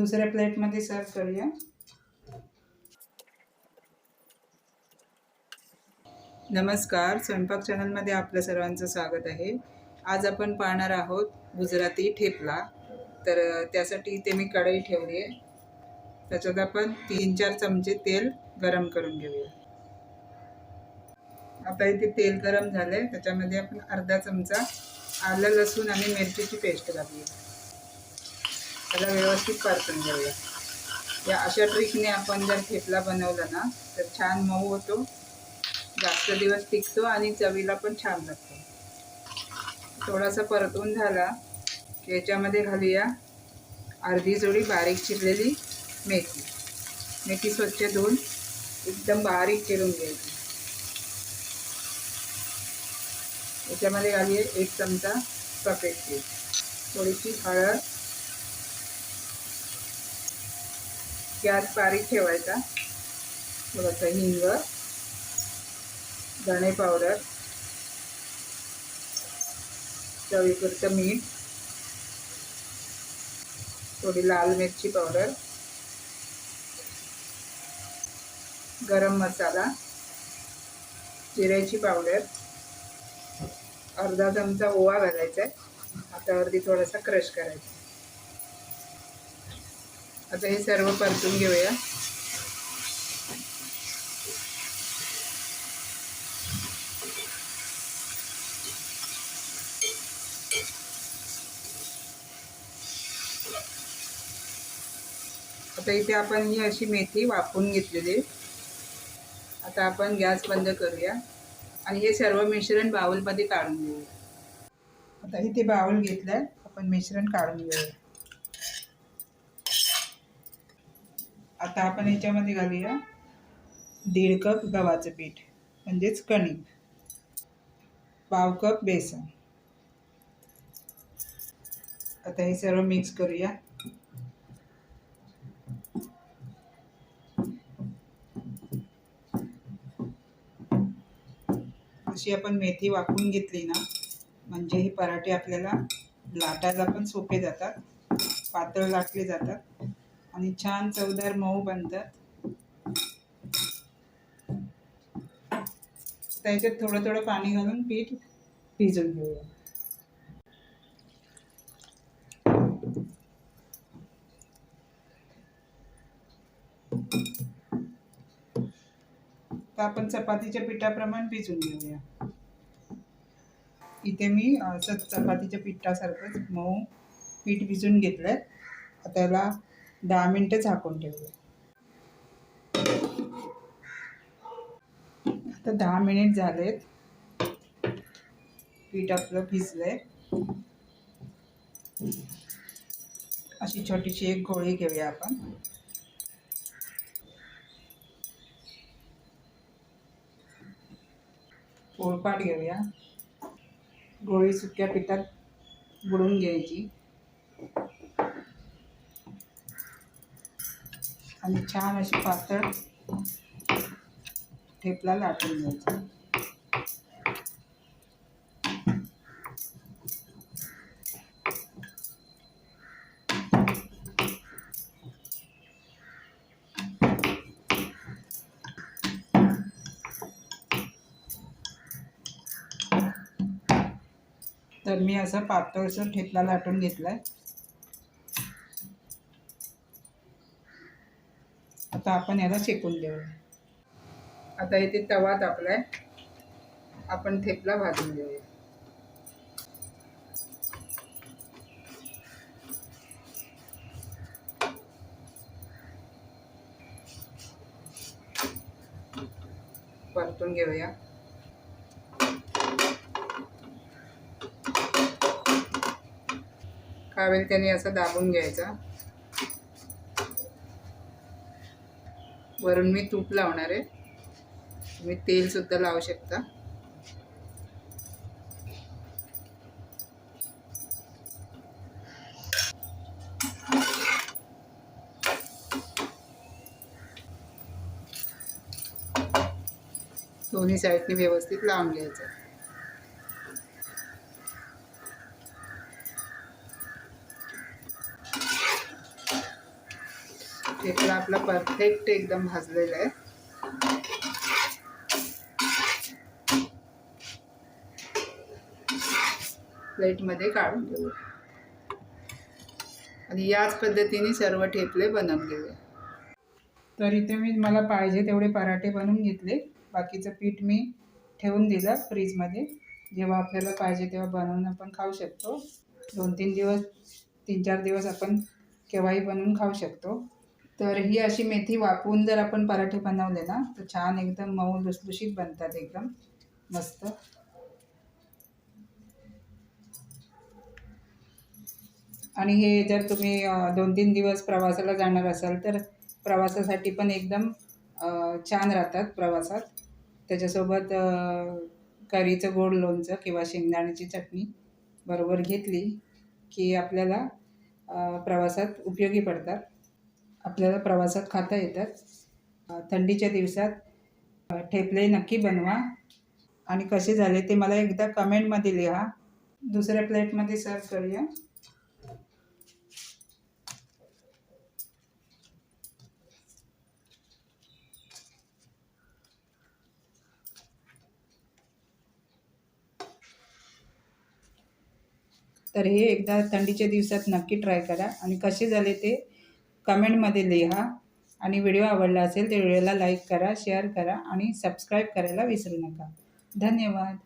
दुसऱ्या प्लेटमध्ये सर्व करूया. नमस्कार स्वयंपाक चॅनलमध्ये आपल्या सर्वांचं स्वागत आहे. आज आपण पाहणार आहोत गुजराती ठेपला. तर त्यासाठी इथे मी कढई ठेवली आहे. त्याच्यात आपण तीन चार चमचे तेल गरम करून घेऊया. आता इथे तेल गरम झालं आहे त्याच्यामध्ये आपण अर्धा चमचा आलं लसूण आणि मिरचीची पेस्ट घालूया त्याला व्यवस्थित परतून घेऊया. या अशा ट्रिकने आपण जर ठेपला बनवला ना तर छान मऊ होतो जास्त दिवस टिकतो आणि चवीला पण छान लागतो. थोडासा परतून झाला की याच्यामध्ये घालूया अर्धी जोडी बारीक चिरलेली मेथी. मेथी स्वच्छ धुवून एकदम बारीक चिरून घ्यायची. याच्यामध्ये घालूया एक चमचा सफेद तीळ थोडीशी हळद गॅस बारीक ठेवायचा. थोडंसं हिंग धणे पावडर चवीपुरतं मीठ थोडी लाल मिरची पावडर गरम मसाला जिऱ्याची पावडर अर्धा चमचा ओवा घालायचा आहे. हातावरती थोडासा क्रश करायचा. आता हे सर्व परतून घेऊया. आता इथे आपण ही अशी मेथी वाफवून घेतलेली. आता आपण गॅस बंद करूया. आणि हे सर्व मिश्रण बाउलमध्ये काढून घेऊया. आता इथे बाउल घेतलाय. आपण मिश्रण काढून घेऊया. आता आपण याच्यामध्ये घालूया दीड कप गव्हाचं पीठ म्हणजेच कणिक पाव कप बेसन. आता हे सर्व मिक्स करूया. अशी आपण मेथी वाकून घेतली ना म्हणजे हे पराठे आपल्याला लाटायला पण सोपे जातात पातळ लाटले जातात. आणि छान चवदार मऊ बनतात. त्याच्यात थोडं थोडं पाणी घालून पीठ भिजून घेऊया. तर आपण चपातीच्या पिठाप्रमाणे भिजून घेऊया. इथे मी असं चपातीच्या पिठासारखंच मऊ पीठ भिजून घेतलंय. त्याला दहा मिनटं झाकून ठेवूया. आता दहा मिनिट झालेत. पीठ आपलं भिजलंय. अशी छोटीशी एक गोळी घेऊया आपण. पोळपाट घेऊया. गोळी सुक्या पिठात बुडून घ्यायची. आणि छान अशी पातळ ठेपला लाटून घ्यायचा. तर मी असं पातळसर ठेपला लाटून घेतलाय. आता आपण याला शेकून देऊया आता इथे तवा तापलाय आपण थेपला भाजून घेऊया. परतून घेऊया. कावेल त्याने असं दाबून घ्यायचा. वरून मी तूप लावणार आहे. तुम्ही तेलसुद्धा लावू शकता. दोन्ही साईडने व्यवस्थित लावून घ्यायचं. ठेपला आपला परफेक्ट एकदम भाजलेला आहे. प्लेटमध्ये काढून घेऊ. आणि याच पद्धतीने सर्व ठेपले बनवून घेऊया तर इथे मी मला पाहिजे तेवढे पराठे बनवून घेतले. बाकीचं पीठ मी ठेवून दिलं फ्रीजमध्ये. जेव्हा आपल्याला पाहिजे तेव्हा बनवून आपण खाऊ शकतो. दोन तीन दिवस तीन चार दिवस आपण केव्हाही बनवून खाऊ शकतो. तर ही अशी मेथी वापरून जर आपण पराठे बनवले ना तर छान एकदम मऊ लुसलुशीत बनतात एकदम. मस्त. आणि हे जर तुम्ही दोन तीन दिवस प्रवासाला जाणार असाल तर प्रवासासाठी पण एकदम छान राहतात प्रवासात. त्याच्यासोबत करीचं गोड लोणचं किंवा शेंगदाण्याची चटणी बरोबर घेतली की आपल्याला प्रवासात उपयोगी पडतात. आपल्याला प्रवासात खाता येतात. थंडीच्या दिवसात ठेपले नक्की बनवा. आणि कसे झाले ते मला एकदा कमेंटमध्ये लिहा. दुसऱ्या प्लेटमध्ये सर्व करूया. तर हे एकदा थंडीच्या दिवसात नक्की ट्राय करा. आणि कसे झाले ते कमेंटमध्ये लिहा. आणि व्हिडिओ आवडला असेल तर व्हिडिओला लाईक करा शेअर करा आणि सबस्क्राईब करायला विसरू नका. धन्यवाद.